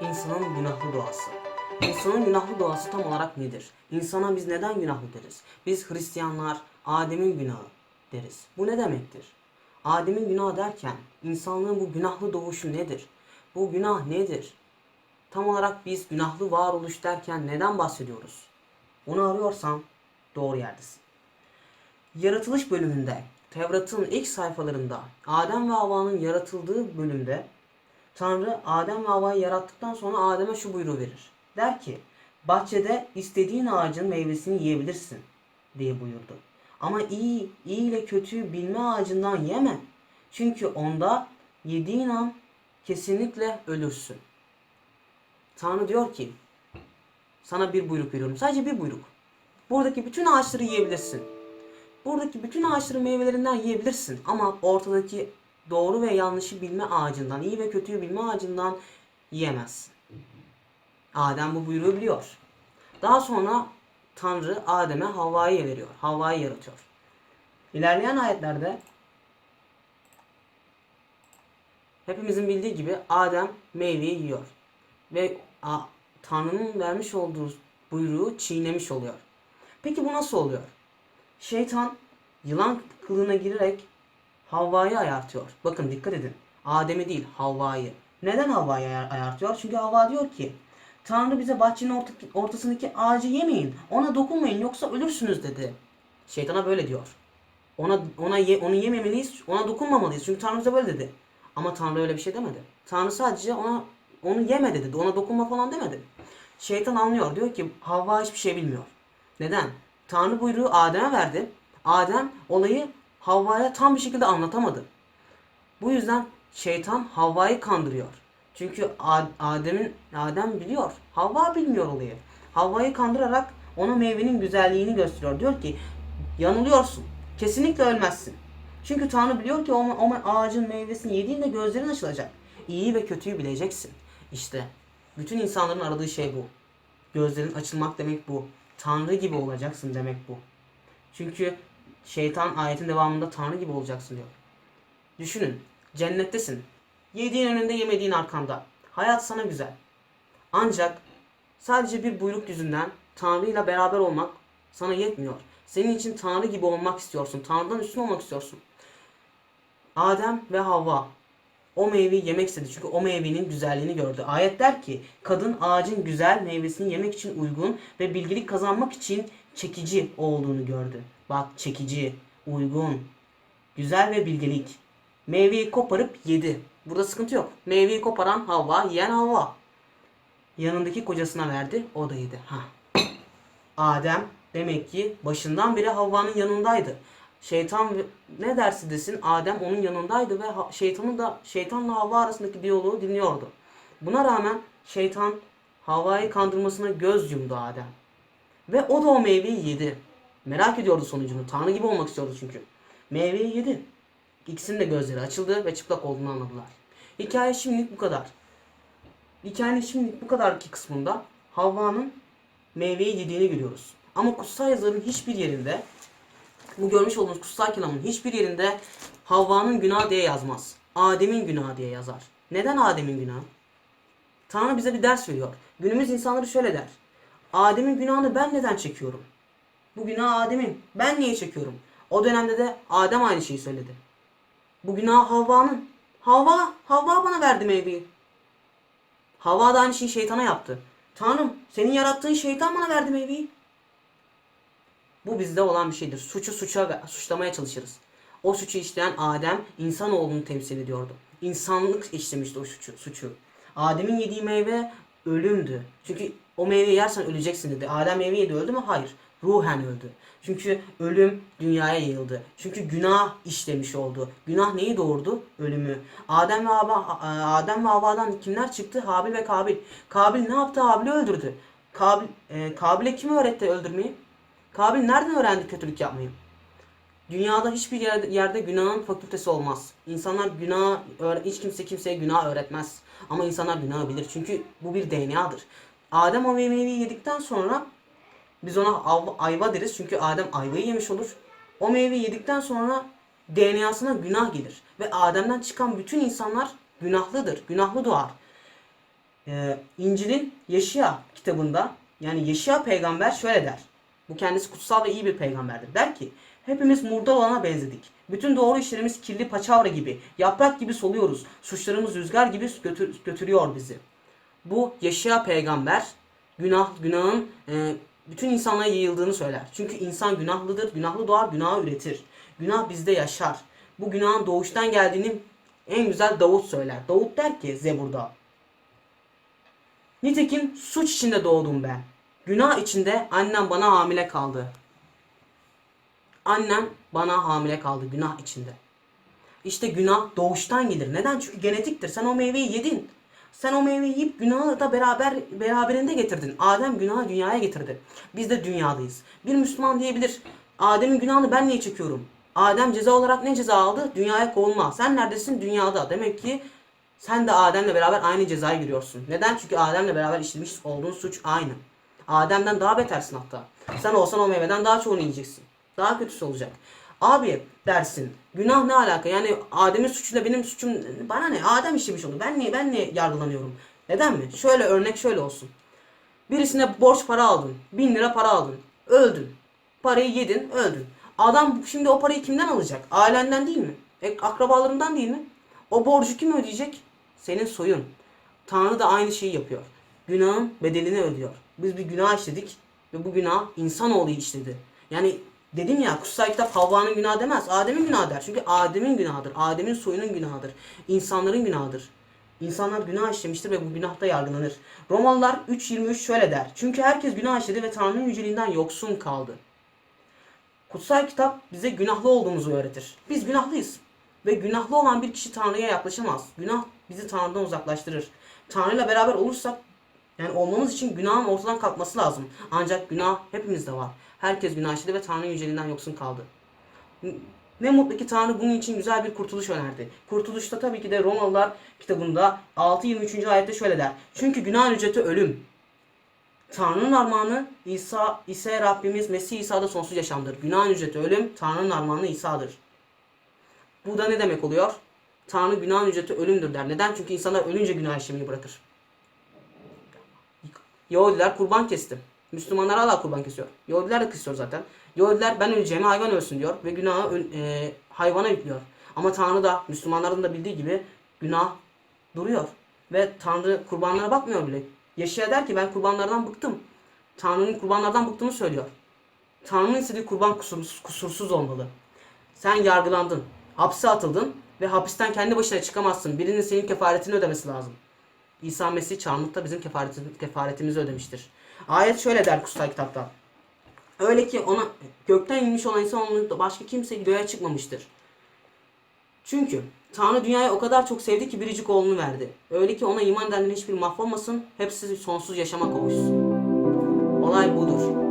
İnsanın günahlı doğası. İnsanın günahlı doğası tam olarak nedir? İnsana biz neden günahlı deriz? Biz Hristiyanlar Adem'in günahı deriz. Bu ne demektir? Adem'in günahı derken insanlığın bu günahlı doğuşu nedir? Bu günah nedir? Tam olarak biz günahlı varoluş derken neden bahsediyoruz? Onu arıyorsan doğru yerdesin. Yaratılış bölümünde, Tevrat'ın ilk sayfalarında Adem ve Havva'nın yaratıldığı bölümde Tanrı Adem ve Havva'yı yarattıktan sonra Adem'e şu buyruğu verir. Der ki, bahçede istediğin ağacın meyvesini yiyebilirsin diye buyurdu. Ama iyi, iyi ile kötüyü bilme ağacından yeme. Çünkü onda yediğin an kesinlikle ölürsün. Tanrı diyor ki, sana bir buyruk veriyorum. Sadece bir buyruk. Buradaki bütün ağaçları yiyebilirsin. Buradaki bütün ağaçların meyvelerinden yiyebilirsin. Ama ortadaki doğru ve yanlışı bilme ağacından, iyi ve kötüyü bilme ağacından yiyemezsin. Adem bu buyruğu biliyor. Daha sonra Tanrı Adem'e Havva'yı veriyor. Havva'yı yaratıyor. İlerleyen ayetlerde hepimizin bildiği gibi Adem meyveyi yiyor. Ve Tanrı'nın vermiş olduğu buyruğu çiğnemiş oluyor. Peki bu nasıl oluyor? Şeytan yılan kılığına girerek Havva'yı ayartıyor. Bakın dikkat edin. Adem'i değil Havva'yı. Neden Havva'yı ayar- ayartıyor? Çünkü Havva diyor ki Tanrı bize bahçenin orta- ortasındaki ağacı yemeyin. Ona dokunmayın yoksa ölürsünüz dedi. Şeytana böyle diyor. Ona ona ye, onu yememeliyiz, ona dokunmamalıyız. Çünkü Tanrı bize böyle dedi. Ama Tanrı öyle bir şey demedi. Tanrı sadece ona onu yeme dedi. Ona dokunma falan demedi. Şeytan anlıyor. Diyor ki Havva hiçbir şey bilmiyor. Neden? Tanrı buyruğu Adem'e verdi. Adem olayı Havva'ya tam bir şekilde anlatamadı. Bu yüzden şeytan Havva'yı kandırıyor. Çünkü Adem'in Adem biliyor. Havva bilmiyor olayı. Havva'yı kandırarak ona meyvenin güzelliğini gösteriyor. Diyor ki yanılıyorsun. Kesinlikle ölmezsin. Çünkü Tanrı biliyor ki o, o ağacın meyvesini yediğinde gözlerin açılacak. İyi ve kötüyü bileceksin. İşte bütün insanların aradığı şey bu. Gözlerin açılmak demek bu. Tanrı gibi olacaksın demek bu. Çünkü şeytan ayetin devamında Tanrı gibi olacaksın diyor. Düşünün. Cennettesin. Yediğin önünde yemediğin arkanda. Hayat sana güzel. Ancak sadece bir buyruk yüzünden Tanrı ile beraber olmak sana yetmiyor. Senin için Tanrı gibi olmak istiyorsun. Tanrı'dan üstün olmak istiyorsun. Adem ve Havva o meyveyi yemek istedi. Çünkü o meyvenin güzelliğini gördü. Ayet der ki kadın ağacın güzel meyvesini yemek için uygun ve bilgilik kazanmak için çekici olduğunu gördü. Bak çekici, uygun, güzel ve bilgelik. Meyveyi koparıp yedi. Burada sıkıntı yok. Meyveyi koparan Havva, yiyen Havva. Yanındaki kocasına verdi, o da yedi. Ha. Adem demek ki başından beri Havva'nın yanındaydı. Şeytan ne dersi desin Adem onun yanındaydı ve şeytanın da şeytanla Havva arasındaki diyaloğu dinliyordu. Buna rağmen şeytan Havva'yı kandırmasına göz yumdu Adem. Ve o da o meyveyi yedi. Merak ediyordu sonucunu. Tanrı gibi olmak istiyordu çünkü. Meyveyi yedi. İkisinin de gözleri açıldı ve çıplak olduğunu anladılar. Hikaye şimdilik bu kadar. Hikayenin şimdilik bu kadarki kısmında Havva'nın meyveyi yediğini görüyoruz. Ama kutsal yazıların hiçbir yerinde bu görmüş olduğunuz kutsal kelamın hiçbir yerinde Havva'nın günahı diye yazmaz. Adem'in günahı diye yazar. Neden Adem'in günahı? Tanrı bize bir ders veriyor. Günümüz insanları şöyle der. Adem'in günahını ben neden çekiyorum? Bu günah Adem'in. Ben niye çekiyorum? O dönemde de Adem aynı şeyi söyledi. Bu günah Havva'nın. Havva, Havva bana verdi meyveyi. Havva da aynı şeyi şeytana yaptı. Tanrım senin yarattığın şeytan bana verdi meyveyi. Bu bizde olan bir şeydir. Suçu suça suçlamaya çalışırız. O suçu işleyen Adem insanoğlunu temsil ediyordu. İnsanlık işlemişti o suçu. suçu. Adem'in yediği meyve ölümdü. Çünkü o meyveyi yersen öleceksin dedi. Adem meyve yedi öldü mü? Hayır. Ruhen öldü. Çünkü ölüm dünyaya yayıldı. Çünkü günah işlemiş oldu. Günah neyi doğurdu? Ölümü. Adem ve Havva, Adem ve Havva'dan kimler çıktı? Habil ve Kabil. Kabil ne yaptı? Habil'i öldürdü. Kabil, e, Kabil'e kim öğretti öldürmeyi? Kabil nereden öğrendi kötülük yapmayı? Dünyada hiçbir yerde, yerde günahın fakültesi olmaz. İnsanlar günah, hiç kimse kimseye günah öğretmez. Ama insanlar günahı bilir. Çünkü bu bir DNA'dır. Adem o meyveyi yedikten sonra biz ona ayva deriz. Çünkü Adem ayvayı yemiş olur. O meyveyi yedikten sonra DNA'sına günah gelir. Ve Adem'den çıkan bütün insanlar günahlıdır. Günahlı doğar. Ee, İncil'in Yeşya kitabında yani Yeşya peygamber şöyle der. Bu kendisi kutsal ve iyi bir peygamberdir. Der ki hepimiz murda olana benzedik. Bütün doğru işlerimiz kirli paçavra gibi, yaprak gibi soluyoruz. Suçlarımız rüzgar gibi götür- götürüyor bizi. Bu Yeşya peygamber günah günahın e, bütün insanlara yayıldığını söyler. Çünkü insan günahlıdır, günahlı doğar, günahı üretir. Günah bizde yaşar. Bu günahın doğuştan geldiğini en güzel Davut söyler. Davut der ki Zebur'da. Nitekim suç içinde doğdum ben. Günah içinde annem bana hamile kaldı. Annem bana hamile kaldı günah içinde. İşte günah doğuştan gelir. Neden? Çünkü genetiktir. Sen o meyveyi yedin. Sen o meyveyi yiyip günahı da beraber beraberinde getirdin. Adem günahı dünyaya getirdi. Biz de dünyadayız. Bir Müslüman diyebilir. Adem'in günahını ben niye çekiyorum? Adem ceza olarak ne ceza aldı? Dünyaya kovulma. Sen neredesin? Dünyada. Demek ki sen de Adem'le beraber aynı cezayı giriyorsun. Neden? Çünkü Adem'le beraber işlemiş olduğun suç aynı. Adem'den daha betersin hatta. Sen olsan o meyveden daha çoğunu yiyeceksin. Daha kötüsü olacak. Abi dersin. Günah ne alaka? Yani Adem'in suçuyla benim suçum bana ne? Adem işlemiş onu. Ben niye ben niye yargılanıyorum? Neden mi? Şöyle örnek şöyle olsun. Birisine borç para aldın. Bin lira para aldın. Öldün. Parayı yedin, öldün. Adam şimdi o parayı kimden alacak? Ailenden değil mi? E, akrabalarından değil mi? O borcu kim ödeyecek? Senin soyun. Tanrı da aynı şeyi yapıyor. Günahın bedelini ödüyor. Biz bir günah işledik ve bu günah insanoğlu işledi. Yani dedim ya kutsal kitap Havva'nın günahı demez. Adem'in günahı der. Çünkü Adem'in günahıdır. Adem'in soyunun günahıdır. İnsanların günahıdır. İnsanlar günah işlemiştir ve bu günahta yargılanır. Romalılar 3.23 şöyle der. Çünkü herkes günah işledi ve Tanrı'nın yüceliğinden yoksun kaldı. Kutsal kitap bize günahlı olduğumuzu öğretir. Biz günahlıyız. Ve günahlı olan bir kişi Tanrı'ya yaklaşamaz. Günah bizi Tanrı'dan uzaklaştırır. Tanrı'yla beraber olursak yani olmamız için günahın ortadan kalkması lazım. Ancak günah hepimizde var. Herkes günah ve Tanrı'nın yüceliğinden yoksun kaldı. Ne mutlu ki Tanrı bunun için güzel bir kurtuluş önerdi. Kurtuluşta tabii ki de Romalılar kitabında 6-23. ayette şöyle der. Çünkü günahın ücreti ölüm. Tanrı'nın armağanı İsa ise Rabbimiz Mesih İsa'da sonsuz yaşamdır. Günahın ücreti ölüm, Tanrı'nın armağanı İsa'dır. Bu da ne demek oluyor? Tanrı günahın ücreti ölümdür der. Neden? Çünkü insanlar ölünce günah işlemeyi bırakır. Yahudiler kurban kesti. Müslümanlar hala kurban kesiyor. Yahudiler de kesiyor zaten. Yahudiler ben öleceğime hayvan ölsün diyor ve günahı e, hayvana yüklüyor. Ama Tanrı da Müslümanların da bildiği gibi günah duruyor. Ve Tanrı kurbanlara bakmıyor bile. Yaşaya der ki ben kurbanlardan bıktım. Tanrı'nın kurbanlardan bıktığını söylüyor. Tanrı'nın istediği kurban kusursuz, kusursuz olmalı. Sen yargılandın, hapse atıldın ve hapisten kendi başına çıkamazsın. Birinin senin kefaretini ödemesi lazım. İsa Mesih çarmıhta bizim kefareti- kefaretimizi ödemiştir. Ayet şöyle der kutsal kitapta. Öyle ki ona gökten inmiş olan insan olmanın başka kimse göğe çıkmamıştır. Çünkü Tanrı dünyayı o kadar çok sevdi ki biricik oğlunu verdi. Öyle ki ona iman edenlerin hiçbir mahvolmasın, hepsi sonsuz yaşama kavuşsun. Olay budur.